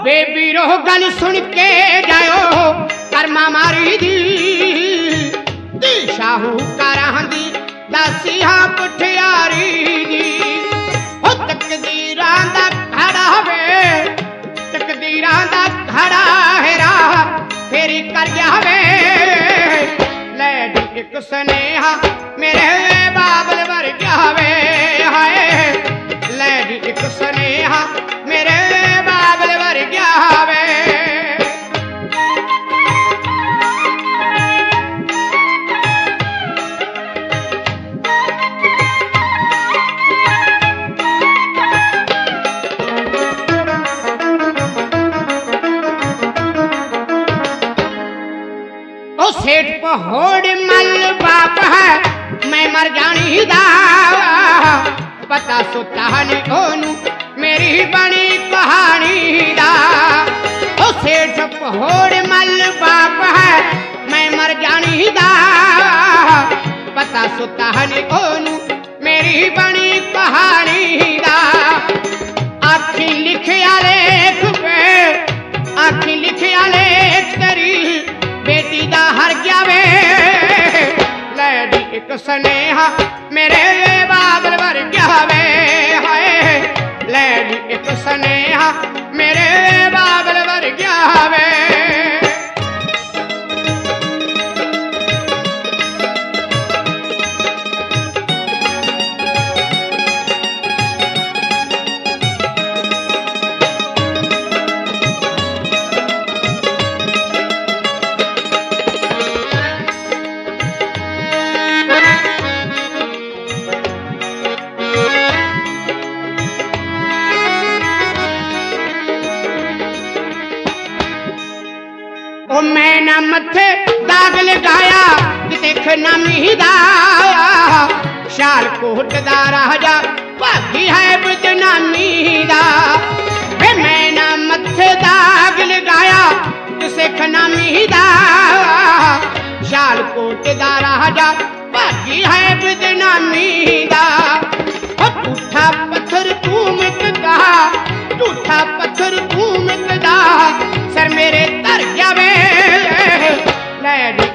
ਬੇਬੀਰੋ ਗੱਲ ਸੁਣ ਕੇ ਜਾਇਓ। ਕਰਮਾ ਮਾਰੀ ਦੀ। ਦੀ ਸ਼ਾਹੂਕਾਰਾਂ ਦੀ ਦਾਸੀਆਂ ਪੁੱਠਿਆਰੀ ਦੀ। ਹੋ ਤਕਦੀਰਾਂ ਦਾ ਘੜਾ ਵੇ। ਤਕਦੀਰਾਂ ਦਾ ਘੜਾ ਹੈਰਾ ਫੇਰੀ ਕਰ ਜਾਵੇ। ਲੈ ਇੱਕ ਸੁਨੇਹਾ ਮੇਰੇ ਸੇਠ ਪਹੋੜ ਮਲ ਬਾਪ ਹੈ ਮੈਂ ਮਰ ਜਾਣੀ ਦਾ ਪਤਾ ਸੁੱਤਾ ਨਹੀਂ ਉਹਨੂੰ ਮੇਰੀ ਬਣੀ ਕਹਾਣੀ ਦਾ ਉਹ ਸੇਠ ਪਹੋੜ ਮਲ ਬਾਪ ਹੈ ਮੈਂ ਮਰ ਜਾਣੀ ਦਾ ਪਤਾ ਸੁੱਤਾ ਨਹੀਂ ਉਹਨੂੰ ਮੇਰੀ ਬਣੀ ਕਹਾਣੀ ਇੱਕ ਸਨੇਹਾ ਮੇਰੇ ਬਾਦਲ ਵਰ ਗਿਆ ਵੇ। ਹਾਏ ਲੈ ਦੀ ਇੱਕ ਸਨੇਹਾ ਮੈਂ ਨਾ ਮੱਥੇ ਦਾਗ ਲਗਾਇਆ, ਕਿਤੇ ਖਨਾਮੀ ਦਾ ਸ਼ਾਲ ਕੋਟ ਦਾ ਰਾਜਾ ਭਾਗੀ ਹੈ ਬਦਨਾਮੀ ਦਾ।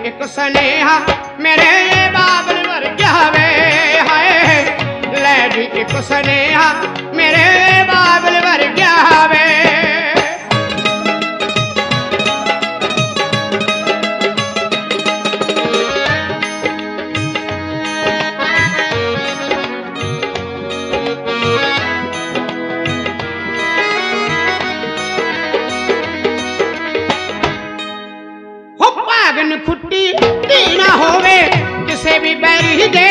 ਇੱਕ ਸਨੇਹਾ ਮੇਰੇ ਬਾਬਲ ਵਰ ਗਿਆ ਵੇ ਹਾਏ। ਲੈ ਦੀ ਇੱਕ ਸਨੇਹਾ ਖੁੱਟੀ ਧੀ ਨਾ ਹੋਵੇ, ਕਿਸੇ ਵੀ ਬੈਰੀ ਦੇ।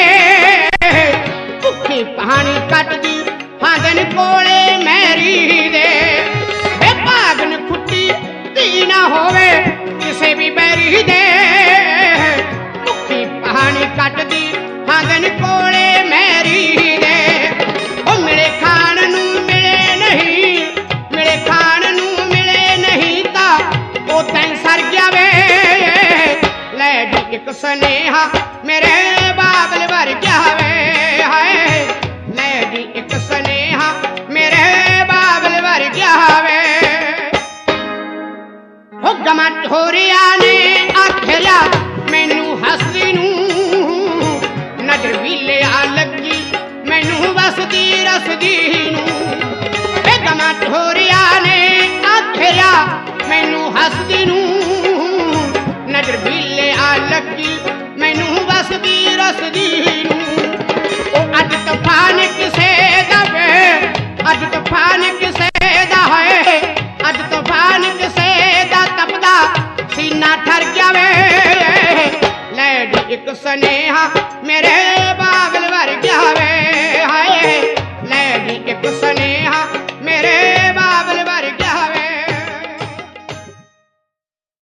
ਭੁੱਖੀ ਪਾਣੀ ਕੱਟਦੀ ਹਾਦਨ ਕੋਲੇ ਮੈਰੀ ਦੇ। ਵੇ ਭਾਗਨ ਖੁੱਟੀ ਧੀ ਨਾ ਹੋਵੇ, ਕਿਸੇ ਵੀ ਬੈਰੀ ਦੇ। ਸੁਨੇਹਾ ਮੇਰੇ ਬਾਬਲ ਵਰ ਗਿਆ ਵੇ ਹਾਏ ਲੈ ਜੀ ਇੱਕ ਸਨੇਹਾ ਮੇਰੇ ਬਾਬਲ ਵਰ ਗਿਆ ਵੇ ਹੁਕਮ ਗਮਾ ਠੋਰਿਆ ਨੇ ਆਖਿਆ, ਮੈਨੂੰ ਹੱਸਦੀ ਨੂੰ ਨਜ਼ਰ ਵੀ ਲੱਗੀ, ਮੈਨੂੰ ਵਸਦੀ ਰਸਦੀ ਨੂੰ। ਵੇ ਗਮਾ ਠੋਰਿਆ ਨੇ ਆਖਿਆ, ਮੈਨੂੰ ਹੱਸਦੀ ਨੂੰ ah 娘